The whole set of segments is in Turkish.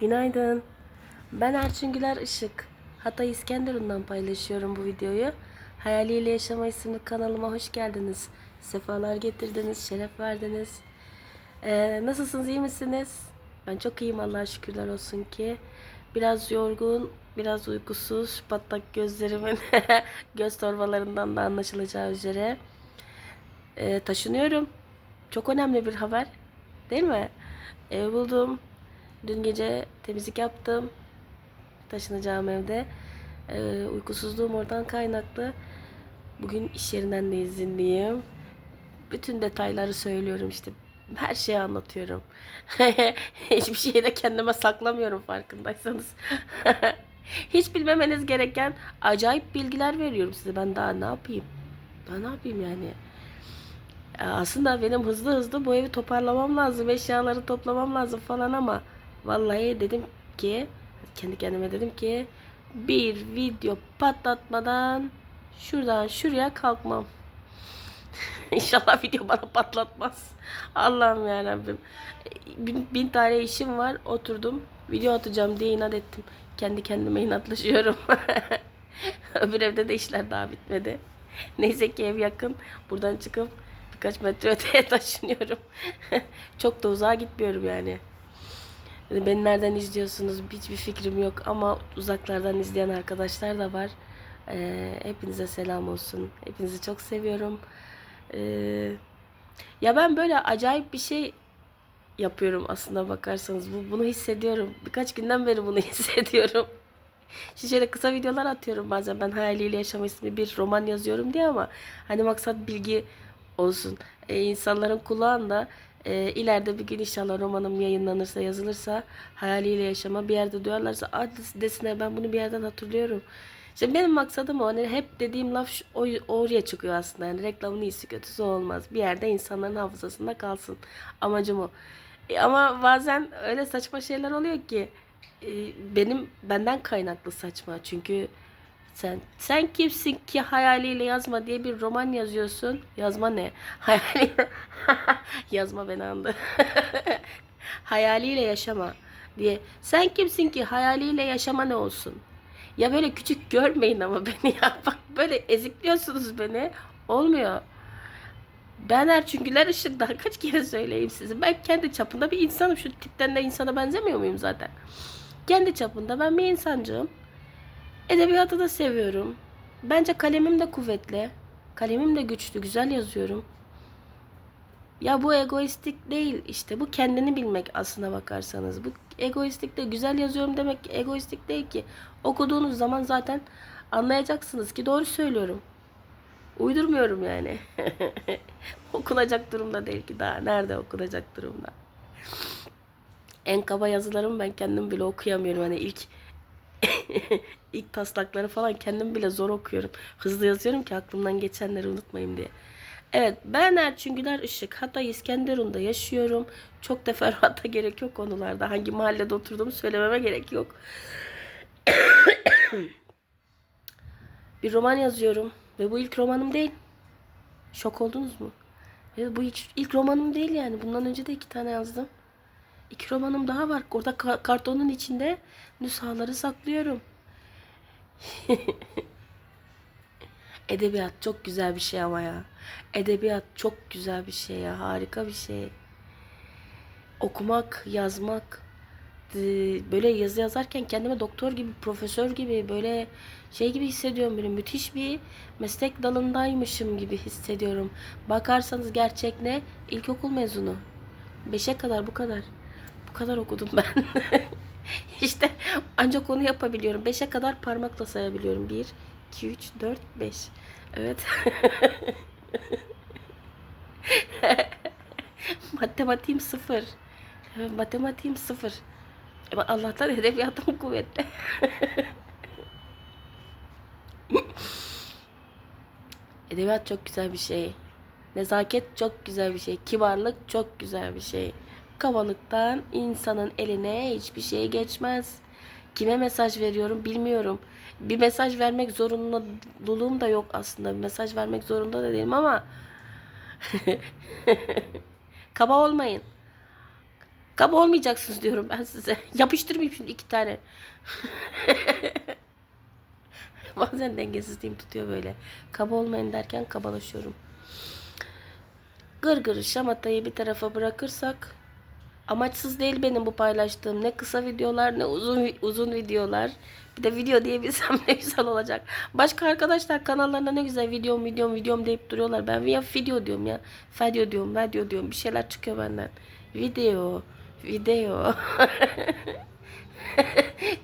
Günaydın. Ben Erçin Güler Işık. Hatay İskenderun'dan paylaşıyorum bu videoyu. Hayaliyle Yaşama isimli kanalıma hoş geldiniz. Sefalar getirdiniz, şeref verdiniz. Ee, nasılsınız, iyi misiniz? Ben çok iyiyim Allah'a şükürler olsun ki. Biraz yorgun, biraz uykusuz, patlak gözlerimin göz torbalarından da anlaşılacağı üzere. Ee, taşınıyorum. Çok önemli bir haber. Değil mi? Ev buldum. Dün gece temizlik yaptım. Taşınacağım evde. Ee, uykusuzluğum oradan kaynaklı. Bugün iş yerinden de izinliyim. Bütün detayları söylüyorum işte. Her şeyi anlatıyorum. Hiçbir şeyi de kendime saklamıyorum farkındaysanız. Hiç bilmemeniz gereken acayip bilgiler veriyorum size. Ben daha ne yapayım? Daha ne yapayım yani? Aslında benim hızlı hızlı bu evi toparlamam lazım, eşyaları toplamam lazım falan ama vallahi dedim ki kendi kendime dedim ki bir video patlatmadan şuradan şuraya kalkmam. İnşallah video bana patlatmaz. Allah'ım ya Rabbim. Bin, bin tane işim var. Oturdum. Video atacağım diye inat ettim. Kendi kendime inatlaşıyorum. Öbür evde de işler daha bitmedi. Neyse ki ev yakın. Buradan çıkıp birkaç metre öteye taşınıyorum. Çok da uzağa gitmiyorum yani. Yani Beni nereden izliyorsunuz hiçbir fikrim yok ama uzaklardan izleyen arkadaşlar da var. Ee, hepinize selam olsun. Hepinizi çok seviyorum. Ee, ya ben böyle acayip bir şey yapıyorum aslında bakarsanız. Bu, bunu hissediyorum. Birkaç günden beri bunu hissediyorum. Şimdi şöyle kısa videolar atıyorum bazen ben hayaliyle yaşama isimli bir roman yazıyorum diye ama hani maksat bilgi olsun. Ee, insanların kulağında e, ileride bir gün inşallah romanım yayınlanırsa yazılırsa hayaliyle yaşama bir yerde duyarlarsa "Aa," desinler ben bunu bir yerden hatırlıyorum. Şimdi benim maksadım o. Hani hep dediğim laf şu- o, oraya çıkıyor aslında. Yani reklamın iyisi kötüsü olmaz. Bir yerde insanların hafızasında kalsın. Amacım o. E, ama bazen öyle saçma şeyler oluyor ki e, benim benden kaynaklı saçma. Çünkü sen sen kimsin ki hayaliyle yazma diye bir roman yazıyorsun. Yazma ne? Hayali yazma beni andı. hayaliyle yaşama diye. Sen kimsin ki hayaliyle yaşama ne olsun? Ya böyle küçük görmeyin ama beni ya. Bak böyle ezikliyorsunuz beni. Olmuyor. Ben Erçin Güler Işık daha kaç kere söyleyeyim size. Ben kendi çapında bir insanım. Şu tipten de insana benzemiyor muyum zaten? Kendi çapında ben bir insancığım. Edebiyatı da seviyorum. Bence kalemim de kuvvetli. Kalemim de güçlü, güzel yazıyorum. Ya bu egoistik değil işte. Bu kendini bilmek aslına bakarsanız. Bu egoistik de güzel yazıyorum demek ki egoistik değil ki. Okuduğunuz zaman zaten anlayacaksınız ki doğru söylüyorum. Uydurmuyorum yani. okunacak durumda değil ki daha. Nerede okunacak durumda? En kaba yazılarımı ben kendim bile okuyamıyorum. Hani ilk ilk taslakları falan kendim bile zor okuyorum. Hızlı yazıyorum ki aklımdan geçenleri unutmayayım diye. Evet ben Erçin Güler Işık. Hatay İskenderun'da yaşıyorum. Çok teferruata gerek yok konularda. Hangi mahallede oturduğumu söylememe gerek yok. Bir roman yazıyorum. Ve bu ilk romanım değil. Şok oldunuz mu? Ve bu ilk, ilk romanım değil yani. Bundan önce de iki tane yazdım. İki romanım daha var. Orada ka- kartonun içinde nüshaları saklıyorum. Edebiyat çok güzel bir şey ama ya. Edebiyat çok güzel bir şey ya. Harika bir şey. Okumak, yazmak. Böyle yazı yazarken kendimi doktor gibi, profesör gibi, böyle şey gibi hissediyorum. Böyle müthiş bir meslek dalındaymışım gibi hissediyorum. Bakarsanız gerçek ne? İlkokul mezunu. Beşe kadar bu kadar. Kadar okudum ben. işte ancak onu yapabiliyorum. Beşe kadar parmakla sayabiliyorum. Bir, iki, üç, dört, beş. Evet. Matematiğim sıfır. Matematiğim sıfır. Allah'tan edebiyatım kuvvetli. Edebiyat çok güzel bir şey. Nezaket çok güzel bir şey. Kibarlık çok güzel bir şey. Kabalıktan insanın eline hiçbir şey geçmez. Kime mesaj veriyorum bilmiyorum. Bir mesaj vermek zorunluluğum da yok aslında. Bir mesaj vermek zorunda da değilim ama kaba olmayın. Kaba olmayacaksınız diyorum ben size. Yapıştırmayayım şimdi iki tane. Bazen dengesizliğim tutuyor böyle. Kaba olmayın derken kabalaşıyorum. Gırgır şamatayı bir tarafa bırakırsak amaçsız değil benim bu paylaştığım. Ne kısa videolar ne uzun uzun videolar. Bir de video diyebilsem ne güzel olacak. Başka arkadaşlar kanallarında ne güzel videom videom videom deyip duruyorlar. Ben ya video diyorum ya. Video diyorum, video diyorum. Bir şeyler çıkıyor benden. Video, video.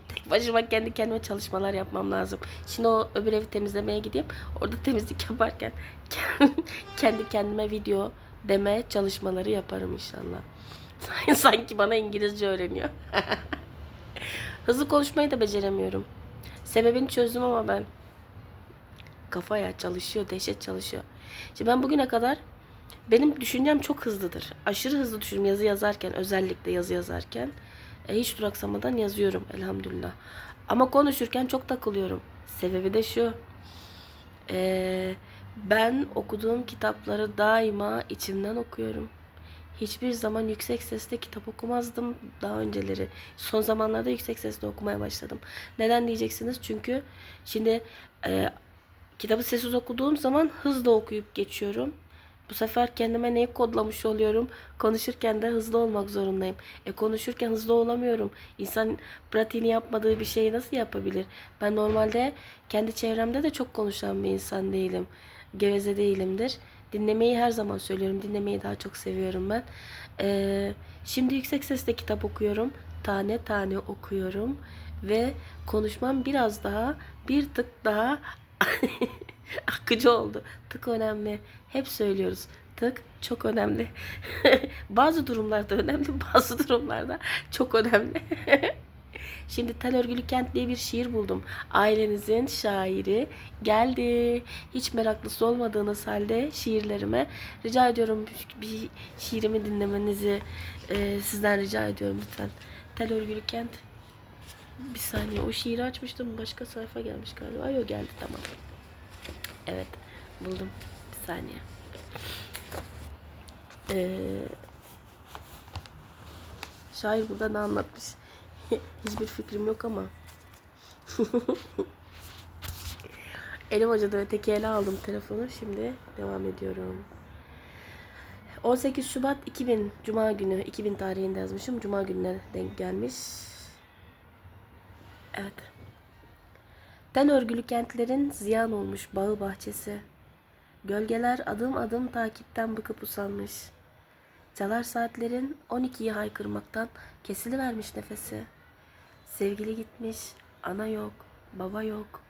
Tek başıma kendi kendime çalışmalar yapmam lazım. Şimdi o öbür evi temizlemeye gideyim. Orada temizlik yaparken kendi kendime video deme çalışmaları yaparım inşallah. Sanki bana İngilizce öğreniyor. Hızlı konuşmayı da beceremiyorum. Sebebini çözdüm ama ben. Kafa ya çalışıyor, dehşet çalışıyor. Şimdi ben bugüne kadar benim düşüncem çok hızlıdır. Aşırı hızlı düşünüyorum yazı yazarken, özellikle yazı yazarken. E, hiç duraksamadan yazıyorum elhamdülillah. Ama konuşurken çok takılıyorum. Sebebi de şu. E, ben okuduğum kitapları daima içimden okuyorum. Hiçbir zaman yüksek sesle kitap okumazdım daha önceleri. Son zamanlarda yüksek sesle okumaya başladım. Neden diyeceksiniz? Çünkü şimdi e, kitabı sessiz okuduğum zaman hızlı okuyup geçiyorum. Bu sefer kendime neyi kodlamış oluyorum? Konuşurken de hızlı olmak zorundayım. E konuşurken hızlı olamıyorum. İnsan pratiğini yapmadığı bir şeyi nasıl yapabilir? Ben normalde kendi çevremde de çok konuşan bir insan değilim. Geveze değilimdir. Dinlemeyi her zaman söylüyorum. Dinlemeyi daha çok seviyorum ben. Ee, şimdi yüksek sesle kitap okuyorum. Tane tane okuyorum. Ve konuşmam biraz daha bir tık daha akıcı oldu. Tık önemli. Hep söylüyoruz. Tık çok önemli. bazı durumlarda önemli, bazı durumlarda çok önemli. Şimdi Tel Örgülü Kent diye bir şiir buldum. Ailenizin şairi geldi. Hiç meraklısı olmadığınız halde şiirlerime rica ediyorum bir şiirimi dinlemenizi e, sizden rica ediyorum lütfen. Tel Örgülü Kent. Bir saniye o şiiri açmıştım. Başka sayfa gelmiş galiba. Yok geldi tamam. Evet buldum. Bir saniye. Ee, şair burada ne anlatmış? Hiçbir fikrim yok ama. Elim acıdı ve teki ele aldım telefonu. Şimdi devam ediyorum. 18 Şubat 2000 Cuma günü 2000 tarihinde yazmışım. Cuma gününe denk gelmiş. Evet. Ten örgülü kentlerin ziyan olmuş bağı bahçesi. Gölgeler adım adım takipten bıkıp usanmış. Çalar saatlerin 12'yi haykırmaktan kesilivermiş nefesi. Sevgili gitmiş, ana yok, baba yok.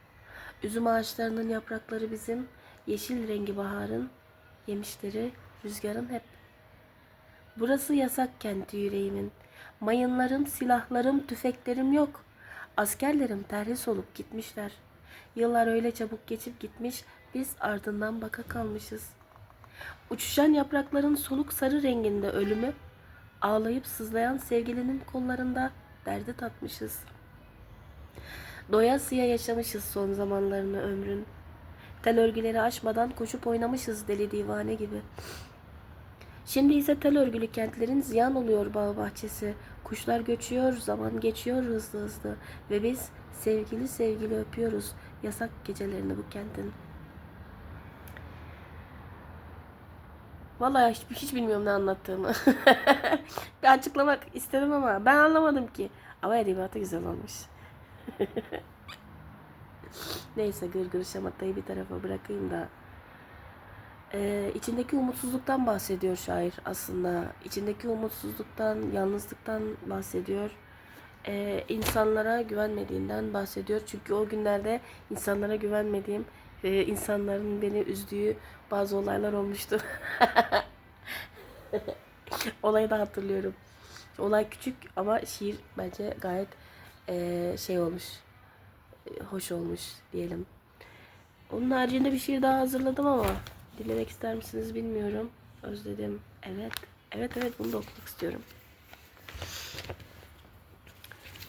Üzüm ağaçlarının yaprakları bizim, yeşil rengi baharın, yemişleri rüzgarın hep. Burası yasak kenti yüreğimin. Mayınlarım, silahlarım, tüfeklerim yok. Askerlerim terhis olup gitmişler. Yıllar öyle çabuk geçip gitmiş, biz ardından baka kalmışız. Uçuşan yaprakların soluk sarı renginde ölümü, ağlayıp sızlayan sevgilinin kollarında derdi tatmışız. Doyasıya yaşamışız son zamanlarını ömrün. Tel örgüleri aşmadan koşup oynamışız deli divane gibi. Şimdi ise tel örgülü kentlerin ziyan oluyor bağ bahçesi. Kuşlar göçüyor, zaman geçiyor hızlı hızlı. Ve biz sevgili sevgili öpüyoruz yasak gecelerini bu kentin. Vallahi hiç, hiç bilmiyorum ne anlattığımı. bir açıklamak istedim ama ben anlamadım ki. Ama edebiyatı güzel olmuş. Neyse gırgır şamatayı bir tarafa bırakayım da. Ee, içindeki umutsuzluktan bahsediyor şair aslında. İçindeki umutsuzluktan, yalnızlıktan bahsediyor. Ee, insanlara güvenmediğinden bahsediyor. Çünkü o günlerde insanlara güvenmediğim ve insanların beni üzdüğü bazı olaylar olmuştu. Olayı da hatırlıyorum. Olay küçük ama şiir bence gayet eee, şey olmuş. e, Hoş olmuş diyelim. Onun haricinde bir şiir daha hazırladım ama dinlemek ister misiniz bilmiyorum. Özledim. Evet. Evet evet bunu da okumak istiyorum.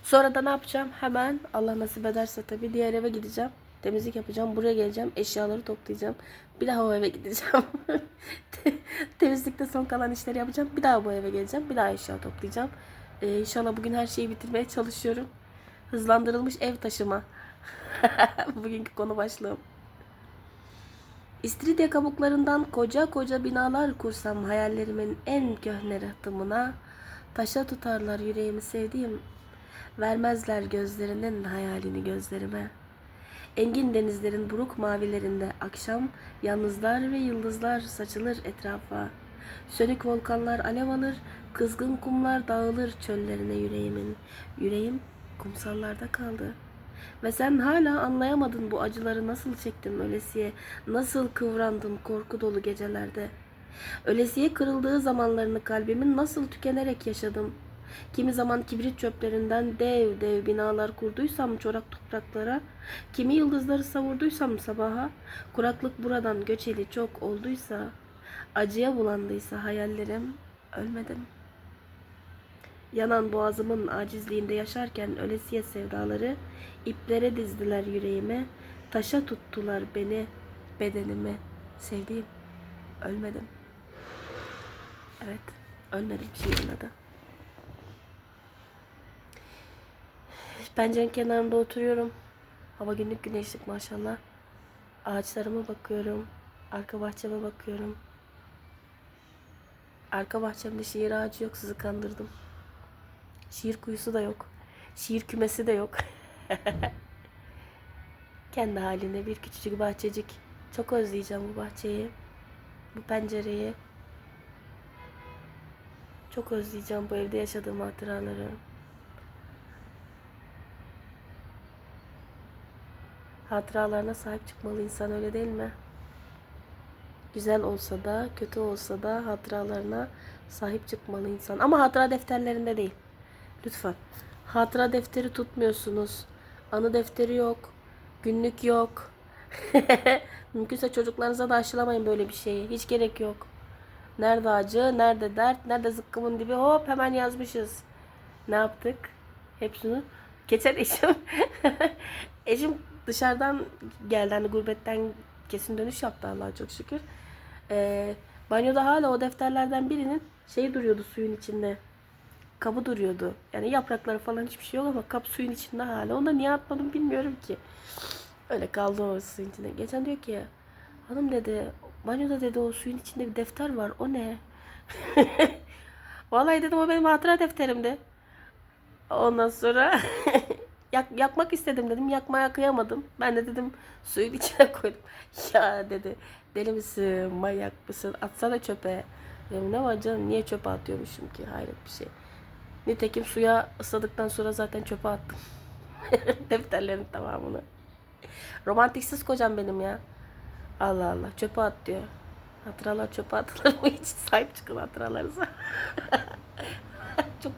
Sonra da ne yapacağım? Hemen Allah nasip ederse tabii diğer eve gideceğim. Temizlik yapacağım. Buraya geleceğim. Eşyaları toplayacağım. Bir daha o eve gideceğim. Te- Temizlikte son kalan işleri yapacağım. Bir daha bu eve geleceğim. Bir daha eşya toplayacağım. Ee, inşallah bugün her şeyi bitirmeye çalışıyorum. Hızlandırılmış ev taşıma. Bugünkü konu başlığım. İstiridye kabuklarından koca koca binalar kursam hayallerimin en köhne rıhtımına taşa tutarlar yüreğimi sevdiğim vermezler gözlerinin hayalini gözlerime. Engin denizlerin buruk mavilerinde akşam yalnızlar ve yıldızlar saçılır etrafa. Sönük volkanlar alev alır, kızgın kumlar dağılır çöllerine yüreğimin. Yüreğim kumsallarda kaldı. Ve sen hala anlayamadın bu acıları nasıl çektim ölesiye, nasıl kıvrandım korku dolu gecelerde. Ölesiye kırıldığı zamanlarını kalbimin nasıl tükenerek yaşadım. Kimi zaman kibrit çöplerinden dev dev binalar kurduysam çorak topraklara, kimi yıldızları savurduysam sabaha, kuraklık buradan göçeli çok olduysa, acıya bulandıysa hayallerim, ölmedim. Yanan boğazımın acizliğinde yaşarken ölesiye sevdaları, iplere dizdiler yüreğime, taşa tuttular beni, bedenimi. Sevdiğim, ölmedim. Evet, ölmedim şiirin adı. Pencerenin kenarında oturuyorum. Hava günlük güneşlik maşallah. Ağaçlarıma bakıyorum. Arka bahçeme bakıyorum. Arka bahçemde şiir ağacı yok sizi kandırdım. Şiir kuyusu da yok. Şiir kümesi de yok. Kendi halinde bir küçücük bahçecik. Çok özleyeceğim bu bahçeyi. Bu pencereyi. Çok özleyeceğim bu evde yaşadığım hatıraları. Hatıralarına sahip çıkmalı insan öyle değil mi? Güzel olsa da, kötü olsa da hatıralarına sahip çıkmalı insan. Ama hatıra defterlerinde değil. Lütfen. Hatıra defteri tutmuyorsunuz. Anı defteri yok. Günlük yok. Mümkünse çocuklarınıza da aşılamayın böyle bir şeyi. Hiç gerek yok. Nerede acı, nerede dert, nerede zıkkımın dibi hop hemen yazmışız. Ne yaptık? Hepsini. Geçen eşim, eşim dışarıdan geldi. Hani gurbetten kesin dönüş yaptı Allah'a çok şükür. Ee, banyoda hala o defterlerden birinin şeyi duruyordu suyun içinde. Kabı duruyordu. Yani yaprakları falan hiçbir şey yok ama kap suyun içinde hala. Onu da niye atmadım bilmiyorum ki. Öyle kaldı o suyun içinde. Geçen diyor ki hanım dedi banyoda dedi o suyun içinde bir defter var. O ne? Vallahi dedim o benim hatıra defterimdi. Ondan sonra yak, yakmak istedim dedim. Yakmaya kıyamadım. Ben de dedim suyun içine koydum. Ya dedi deli misin manyak mısın atsana çöpe. Dedim ne var canım niye çöpe atıyormuşum ki hayret bir şey. Nitekim suya ısladıktan sonra zaten çöpe attım. Defterlerin tamamını. Romantiksiz kocam benim ya. Allah Allah çöpe at diyor. Hatıralar çöpe atılır mı hiç sahip çıkın hatıralarınıza. çok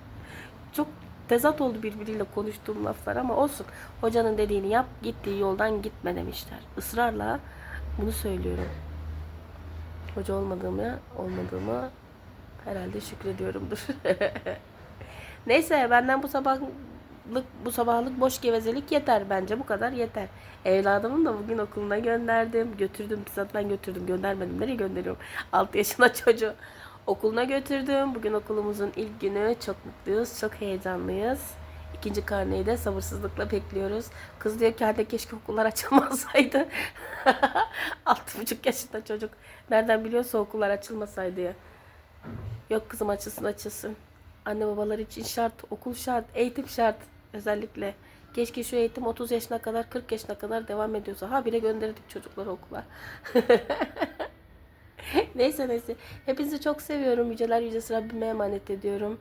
tezat oldu birbiriyle konuştuğum laflar ama olsun. Hocanın dediğini yap, gittiği yoldan gitme demişler. Israrla bunu söylüyorum. Hoca olmadığımı, olmadığımı herhalde şükrediyorumdur. Neyse benden bu sabahlık bu sabahlık boş gevezelik yeter bence bu kadar yeter. Evladımın da bugün okuluna gönderdim. Götürdüm bizzat ben götürdüm göndermedim. Nereye gönderiyorum? 6 yaşında çocuğu okuluna götürdüm. Bugün okulumuzun ilk günü. Çok mutluyuz, çok heyecanlıyız. İkinci karneyi de sabırsızlıkla bekliyoruz. Kız diyor ki hadi keşke okullar açılmasaydı. Altı buçuk yaşında çocuk. Nereden biliyorsa okullar açılmasaydı ya. Yok kızım açılsın açılsın. Anne babalar için şart, okul şart, eğitim şart özellikle. Keşke şu eğitim 30 yaşına kadar, 40 yaşına kadar devam ediyorsa. Ha bile gönderdik çocukları okula. neyse neyse. Hepinizi çok seviyorum. Yüceler yücesi Rabbime emanet ediyorum.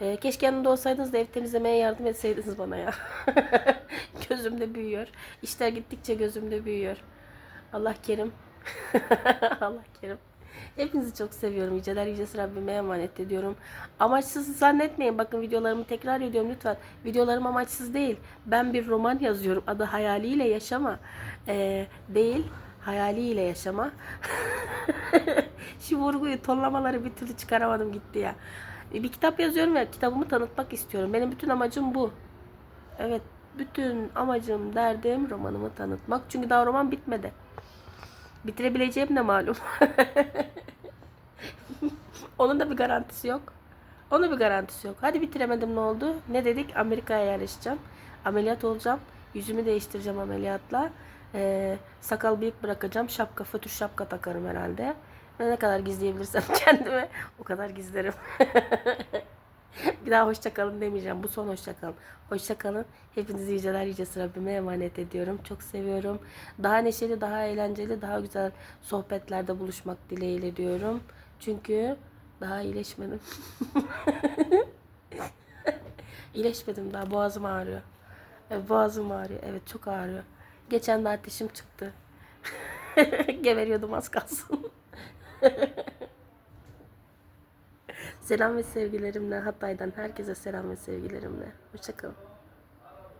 Ee, keşke yanımda olsaydınız da ev temizlemeye yardım etseydiniz bana ya. gözümde büyüyor. İşler gittikçe gözümde büyüyor. Allah kerim. Allah kerim. Hepinizi çok seviyorum. Yüceler yücesi Rabbime emanet ediyorum. Amaçsız zannetmeyin. Bakın videolarımı tekrar ediyorum lütfen. Videolarım amaçsız değil. Ben bir roman yazıyorum. Adı Hayaliyle Yaşama. Ee, değil. Hayaliyle Yaşama. Şu vurguyu, tonlamaları bir türlü çıkaramadım gitti ya. Bir kitap yazıyorum ve kitabımı tanıtmak istiyorum. Benim bütün amacım bu. Evet. bütün amacım, derdim romanımı tanıtmak. Çünkü daha roman bitmedi. Bitirebileceğim de malum. Onun da bir garantisi yok. Onun bir garantisi yok. Hadi bitiremedim ne oldu? Ne dedik? Amerika'ya yerleşeceğim. Ameliyat olacağım. Yüzümü değiştireceğim ameliyatla. Ee, sakal bıyık bırakacağım. Şapka, fötür şapka takarım herhalde. Ve ne kadar gizleyebilirsem kendime o kadar gizlerim. bir daha hoşça kalın demeyeceğim. Bu son hoşça kalın. Hoşça kalın. Hepinizi yüceler yücesi Rabbime emanet ediyorum. Çok seviyorum. Daha neşeli, daha eğlenceli, daha güzel sohbetlerde buluşmak dileğiyle diyorum. Çünkü daha iyileşmedim. iyileşmedim daha. Boğazım ağrıyor. Boğazım ağrıyor. Evet çok ağrıyor. Geçen de ateşim çıktı. Geberiyordum az kalsın. selam ve sevgilerimle Hatay'dan herkese selam ve sevgilerimle. Hoşçakalın.